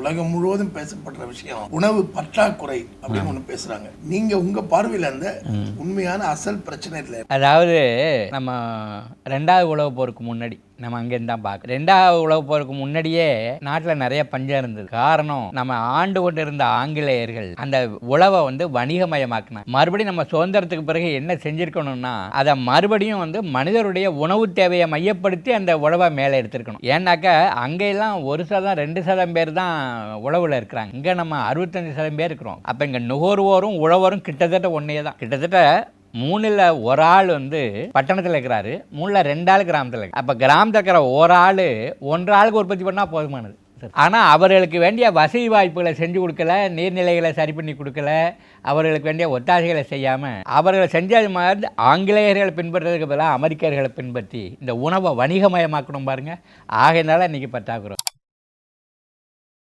உலகம் முழுவதும் பேசப்படுற விஷயம் உணவு பற்றாக்குறை அப்படின்னு ஒண்ணு பேசுறாங்க. நீங்க உங்க பார்வையில அந்த உண்மையான அசல் பிரச்சனை இல்லை அதாவது நம்ம ரெண்டாவது உலக போருக்கு முன்னாடி நம்ம அங்கேருந்து தான் பார்க்க. ரெண்டாவது உலக போருக்கு முன்னாடியே நாட்டில் நிறைய பஞ்சம் இருந்தது. காரணம் நம்ம ஆண்டு கொண்டு இருந்த ஆங்கிலேயர்கள் அந்த உழவை வந்து வணிகமயமாக்கினாங்க. மறுபடியும் நம்ம சுதந்திரத்துக்கு பிறகு என்ன செஞ்சுருக்கணும்னா அதை மறுபடியும் வந்து மனிதருடைய உணவு தேவையை மையப்படுத்தி அந்த உழவை மேலே எடுத்திருக்கணும். ஏன்னாக்கா அங்கெல்லாம் ஒரு சதம் ரெண்டு சதம் பேர் தான் உழவுல இருக்கிறாங்க. இங்கே நம்ம அறுபத்தஞ்சு சதம் பேர் இருக்கிறோம். அப்போ இங்கே நுகர்வோரும் உழவரும் கிட்டத்தட்ட ஒன்றே தான். கிட்டத்தட்ட மூணில் ஒரு ஆள் வந்து பட்டணத்தில் இருக்கிறாரு மூணில் ரெண்டு ஆள் கிராமத்தில் இருக்கு. அப்போ கிராமத்தில் இருக்கிற ஒரு ஆள் ஒன்றரை ஆளுக்கு உற்பத்தி பண்ணால் போதுமானது. ஆனால் அவர்களுக்கு வேண்டிய வசதி வாய்ப்புகளை செஞ்சு கொடுக்கல நீர்நிலைகளை சரி பண்ணி கொடுக்கல அவர்களுக்கு வேண்டிய ஒத்தாசைகளை செய்யாமல் அவர்கள் செஞ்சது மாதிரி ஆங்கிலேயர்களை பின்பற்றுறதுக்கு பதிலாக அமெரிக்கர்களை பின்பற்றி இந்த உணவை வணிகமயமாக்கணும் பாருங்க. ஆகையினால இன்னைக்கு பற்றாக்குறோம்